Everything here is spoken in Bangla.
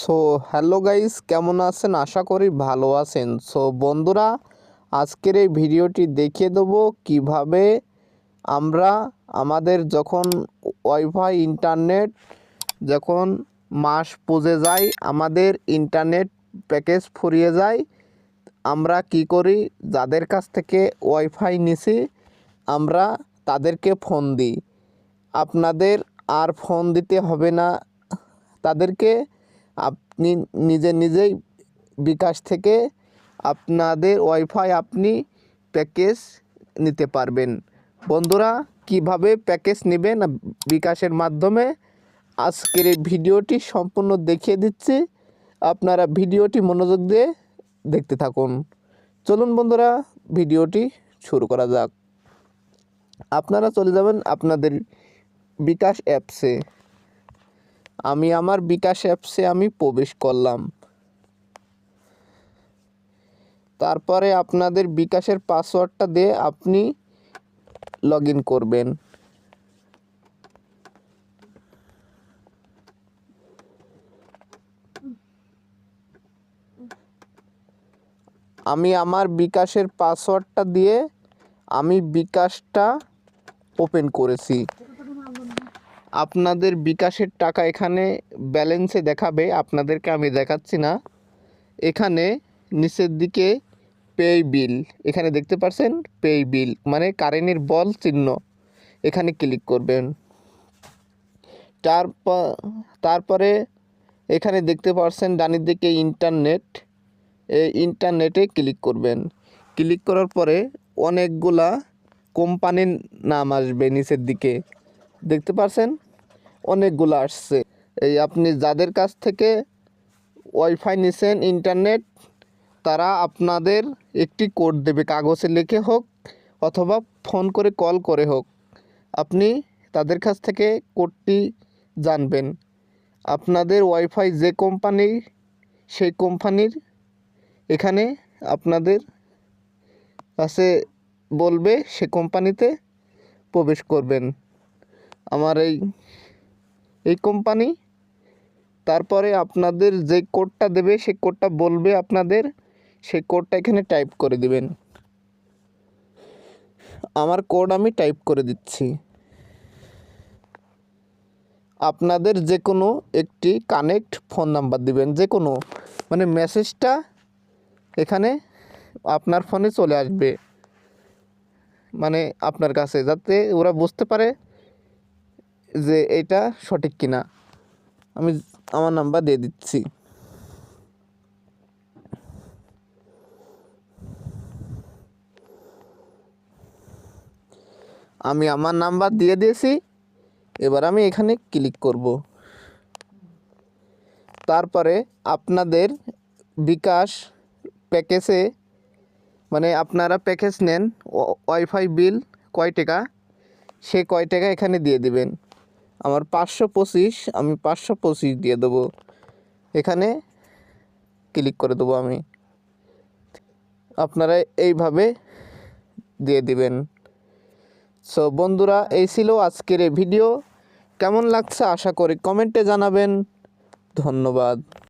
সো হ্যালো গাইস কেমন আছেন? আশা করি ভালো আছেন। সো বন্ধুরা, আজকের এই ভিডিওটি দেখিয়ে দেবো কীভাবে আমরা আমাদের যখন ওয়াইফাই ইন্টারনেট যখন মাস পুজে যায়, আমাদের ইন্টারনেট প্যাকেজ ফুরিয়ে যায়, আমরা কি করি? যাদের কাছ থেকে ওয়াইফাই নিছি, আমরা তাদেরকে ফোন দিই। আপনাদের আর ফোন দিতে হবে না। তাদেরকে আপনি নিজে নিজেই বিকাশ থেকে আপনাদের ওয়াইফাই আপনি প্যাকেজ নিতে পারবেন। বন্ধুরা, কীভাবে প্যাকেজ নেবেন? বিকাশের মাধ্যমে আজকের এই ভিডিওটি সম্পূর্ণ দেখিয়ে দিচ্ছি। আপনারা ভিডিওটি মনোযোগ দিয়ে দেখতে থাকুন। চলুন বন্ধুরা, ভিডিওটি শুরু করা যাক। আপনারা চলে যাবেন আপনাদের বিকাশ অ্যাপসে। আমি আমার বিকাশ অ্যাপসে আমি প্রবেশ করলাম। তারপরে আপনাদের বিকাশের পাসওয়ার্ডটা দিয়ে আপনি লগ করবেন। আমি আমার বিকাশের পাসওয়ার্ডটা দিয়ে আমি বিকাশটা ওপেন করেছি। আপনাদের বিকাশের টাকা এখানে ব্যালেন্সে দেখাবে, আপনাদেরকে আমি দেখাচ্ছি না। এখানে নিচের দিকে পে বিল এখানে দেখতে পাচ্ছেন পে বিল মানে কারেন্টের বল চিহ্ন, এখানে ক্লিক করবেন। তারপর তারপরে এখানে দেখতে পাচ্ছেন ডানের দিকে ইন্টারনেট এই ইন্টারনেটে ক্লিক করবেন। ক্লিক করার পরে অনেকগুলা কোম্পানির নাম আসবে নিচের দিকে। দেখতে পাচ্ছেন অনেকগুলো আসছে। এই আপনি যাদের কাছ থেকে ওয়াইফাই নিছেন ইন্টারনেট তারা আপনাদের একটি কোড দেবে, কাগজে লিখে হোক অথবা ফোন করে কল করে হোক। আপনি তাদের কাছ থেকে কোডটি জানবেন। আপনাদের ওয়াইফাই যে কোম্পানি সেই কোম্পানির এখানে আপনাদের কাছে বলবে, সে কোম্পানিতে প্রবেশ করবেন। আমার এই এই কোম্পানি। তারপরে আপনাদের যে কোডটা দেবে, সেই কোডটা বলবে আপনাদের। সেই কোডটা এখানে টাইপ করে দিবেন। আমার কোড আমি টাইপ করে দিচ্ছি। আপনাদের যে কোনো একটি কানেক্ট ফোন নাম্বার দিবেন, যে কোনো। মানে মেসেজটা এখানে আপনার ফোনে চলে আসবে। মানে আপনার কাছে, যাতে ওরা বুঝতে পারে যে এটা সঠিক কিনা। আমি আমার নাম্বার দিয়ে দিচ্ছি। আমি আমার নাম্বার দিয়ে দিয়েছি। এবার আমি এখানে ক্লিক করব। তারপরে আপনাদের বিকাশ প্যাকেজে মানে আপনারা প্যাকেজ নেন ওয়াইফাই বিল কয় টাকা? সে কয় টাকা এখানে দিয়ে দিবেন। আমার পাঁচশো পঁচিশ, আমি পাঁচশো পঁচিশ দিয়ে দেবো। এখানে ক্লিক করে দেবো আমি। আপনারা এইভাবে দিয়ে দিবেন। সো বন্ধুরা, এই ছিল আজকের এই ভিডিও। কেমন লাগছে আশা করি কমেন্টে জানাবেন। ধন্যবাদ।